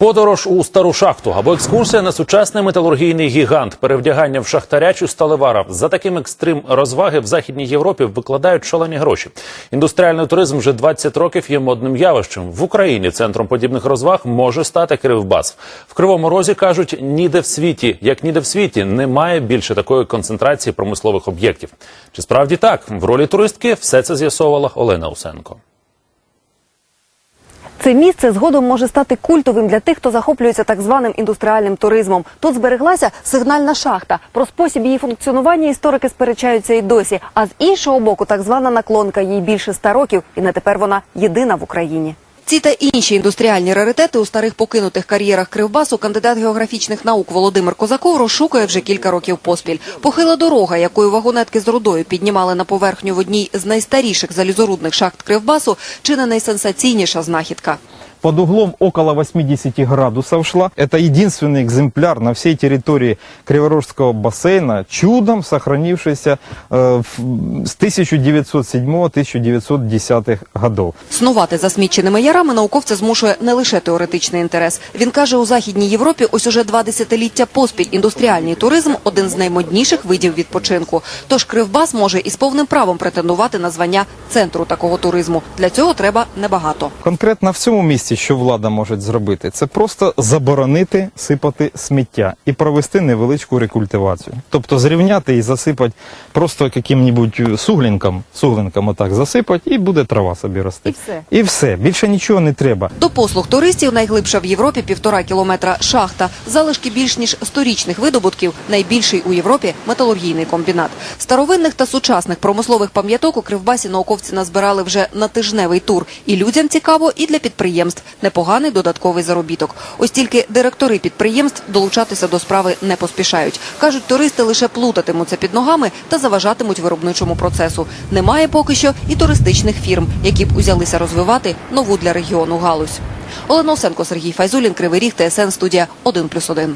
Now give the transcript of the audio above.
Подорож у стару шахту або екскурсія на сучасний металургійний гігант, перевдягання в шахтаря чи сталевара. За таким екстрим розваги в західній Європі викладають шалені гроші. Індустріальний туризм вже 20 років є модним явищем. В Україні центром подібних розваг може стати Кривбас. В Кривому Розі кажуть, ніде в світі, як ніде в світі, немає більше такої концентрації промислових об'єктів. Чи справді так? В ролі туристки все це з'ясовувала Олена Усенко. Це місце згодом може стати культовим для тих, хто захоплюється так званим індустріальним туризмом. Тут збереглася сигнальна шахта. Про спосіб її функціонування історики сперечаються і досі. А з іншого боку, так звана наклонка їй більше ста років, і не тепер вона єдина в Україні. Ці та інші індустріальні раритети у старих покинутих кар'єрах Кривбасу кандидат географічних наук Володимир Козаков розшукує вже кілька років поспіль. Похила дорога, якою вагонетки з рудою піднімали на поверхню в одній з найстаріших залізорудних шахт Кривбасу, чи не найсенсаційніша знахідка под углом около 80 градусов шла. Это единственный экземпляр на всей территории Криворожского бассейна, чудом сохранившийся э, в- с 1907-1910 годов. Снувати засміченими ярами науковця змушує не лише теоретичний інтерес. Він каже, у Західній Європі ось уже два десятиліття поспіль індустріальний туризм – один з наймодніших видів відпочинку. Тож Кривбас може із повним правом претендувати на звання центру такого туризму. Для цього треба небагато. Конкретно в цьому місці, що влада може зробити, це просто заборонити сипати сміття і провести невеличку рекультивацію. Тобто зрівняти і засипати просто яким-небудь суглінком, суглінком отак засипати, і буде трава собі рости. І все. І все. Більше нічого не треба. До послуг туристів найглибша в Європі півтора кілометра шахта. Залишки більш ніж сторічних видобутків, найбільший у Європі металургійний комбінат. Старовинних та сучасних промислових пам'яток у Кривбасі науковці назбирали вже на тижневий тур. І людям цікаво, і для Непоганий додатковий заробіток. Ось тільки директори підприємств долучатися до справи не поспішають. Кажуть, туристи лише плутатимуться під ногами та заважатимуть виробничому процесу. Немає поки що і туристичних фірм, які б узялися розвивати нову для регіону галузь. Олена Осенко, Сергій Файзулін, Кривий Ріг, ТСН, студія 1+,1.